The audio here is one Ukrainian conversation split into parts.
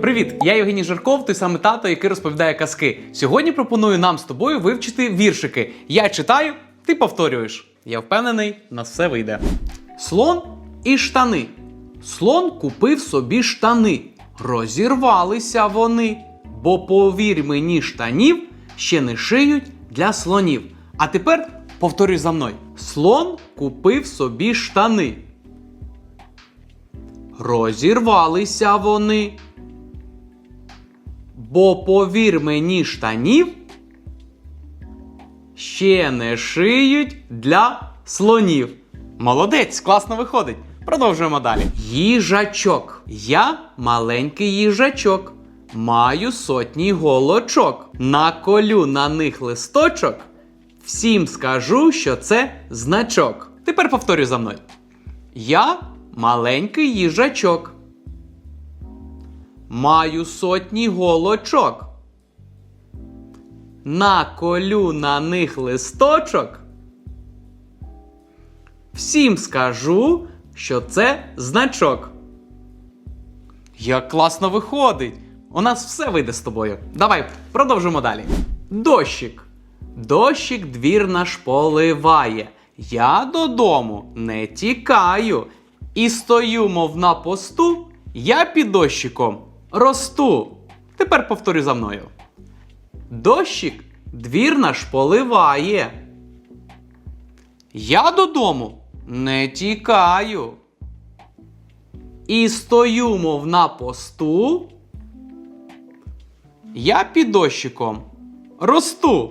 Привіт, я Євгеній Жарков, той самий тато, який розповідає казки. Сьогодні пропоную нам з тобою вивчити віршики. Я читаю, ти повторюєш. Я впевнений, на все вийде. Слон і штани. Слон купив собі штани. Розірвалися вони, бо повір мені, штанів ще не шиють для слонів. А тепер повторюй за мною: слон купив собі штани. Розірвалися вони. Бо повір мені штанів ще не шиють для слонів. Молодець, класно виходить. Продовжуємо далі. Їжачок. Я маленький їжачок. Маю сотні голочок. Наколю на них листочок. Всім скажу, що це значок. Тепер повторюй за мною. Я маленький їжачок. Маю сотні голочок. Наколю на них листочок. Всім скажу, що це значок. Як класно виходить! У нас все вийде з тобою. Давай продовжимо далі. Дощик. Дощик двір наш поливає. Я додому не тікаю. І стою, мов на посту, я під дощиком росту. Тепер повторюй за мною. Дощик двір наш поливає. Я додому не тікаю. І стою, мов на посту. Я під дощиком росту.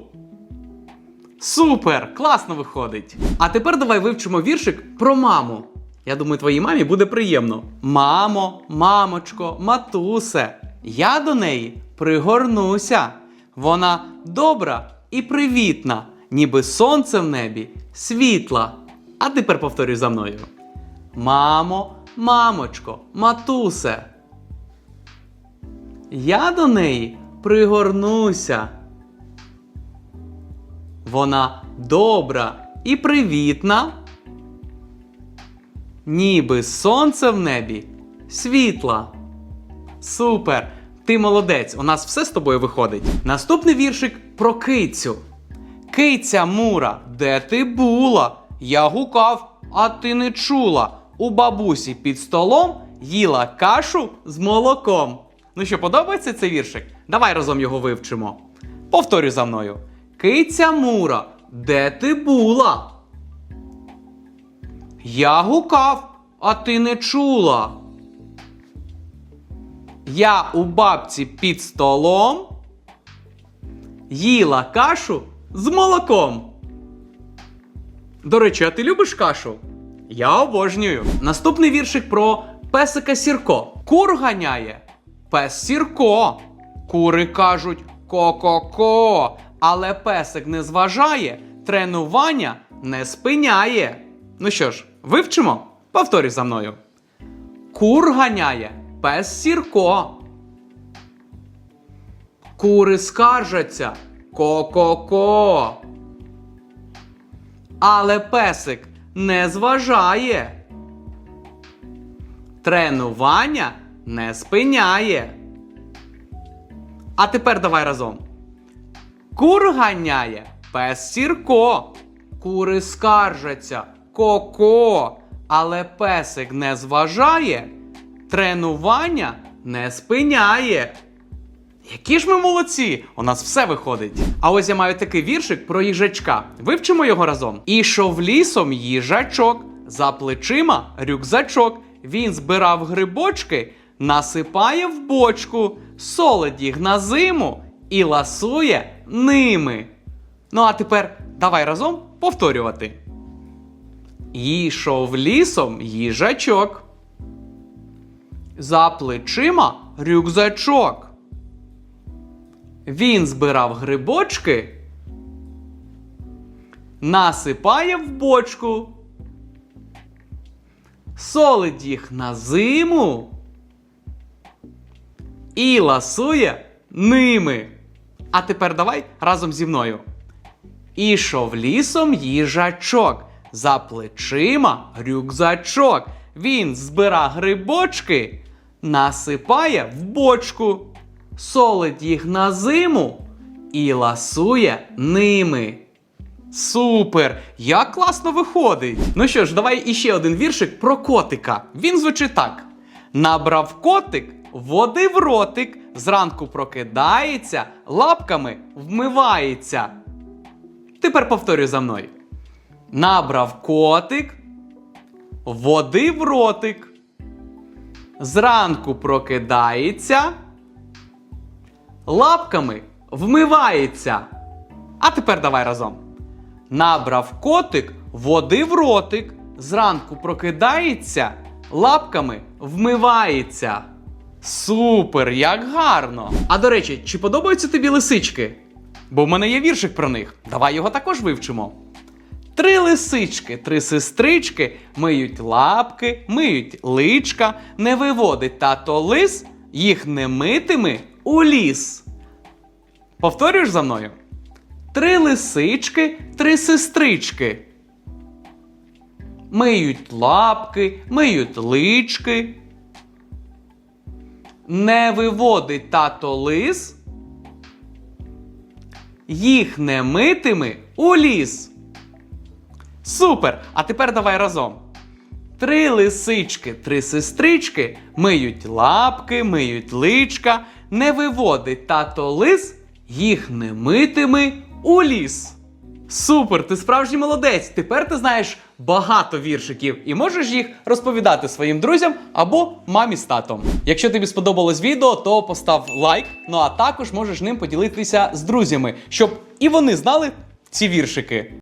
Супер! Класно виходить. А тепер давай вивчимо віршик про маму. Я думаю, твоїй мамі буде приємно. Мамо, мамочко, матусе, я до неї пригорнуся. Вона добра і привітна, ніби сонце в небі світла. А тепер повторюй за мною. Мамо, мамочко, матусе. Я до неї пригорнуся. Вона добра і привітна, ніби сонце в небі світла. Супер! Ти молодець! У нас все з тобою виходить. Наступний віршик про кицю. Киця Мура, де ти була? Я гукав, а ти не чула. У бабусі під столом їла кашу з молоком. Ну що, подобається цей віршик? Давай разом його вивчимо. Повторюй за мною. Киця Мура, де ти була? Я гукав, а ти не чула. Я у бабці під столом їла кашу з молоком. До речі, а ти любиш кашу? Я обожнюю. Наступний віршик про песика Сірко. Кур ганяє. Пес Сірко. Кури кажуть ко-ко-ко. Але песик не зважає, тренування не спиняє. Ну що ж, вивчимо? Повторюй за мною. Кур ганяє пес Сірко. Кури скаржаться ко-ко-ко. Але песик не зважає. Тренування не спиняє. А тепер давай разом. Кур ганяє пес Сірко. Кури скаржаться ко-ко. Але песик не зважає. Тренування не спиняє. Які ж ми молодці! У нас все виходить. А ось я маю такий віршик про їжачка. Вивчимо його разом. Ішов лісом їжачок, за плечима рюкзачок. Він збирав грибочки, насипає в бочку, солить їх на зиму і ласує ними. Ну а тепер давай разом повторювати. Ішов лісом їжачок. За плечима рюкзачок. Він збирав грибочки, насипає в бочку, солить їх на зиму і ласує ними. А тепер давай разом зі мною. Ішов лісом їжачок, за плечима рюкзачок. Він збира грибочки, насипає в бочку, солить їх на зиму і ласує ними. Супер! Як класно виходить! Ну що ж, давай іще один віршик про котика. Він звучить так: Набрав котик, води в ротик, зранку прокидається, лапками вмивається. Тепер повторюй за мною. Набрав котик, води в ротик. Зранку прокидається, лапками вмивається. А тепер давай разом. Набрав котик, води в ротик, зранку прокидається, лапками вмивається. Супер, як гарно! А до речі, чи подобаються тобі лисички? Бо в мене є віршик про них. Давай його також вивчимо. Три лисички, три сестрички миють лапки, миють личка, не виводить тато лис, їх не митими у ліс. Повторюєш за мною? Три лисички, три сестрички. Миють лапки, миють лички. Не виводить тато лис. Їх не митими у ліс. Супер! А тепер давай разом. Три лисички, три сестрички миють лапки, миють личка, не виводить тато лис, їх не митими у ліс. Супер, ти справжній молодець. Тепер ти знаєш багато віршиків і можеш їх розповідати своїм друзям або мамі з татом. Якщо тобі сподобалось відео, то постав лайк. Ну а також можеш ним поділитися з друзями, щоб і вони знали ці віршики.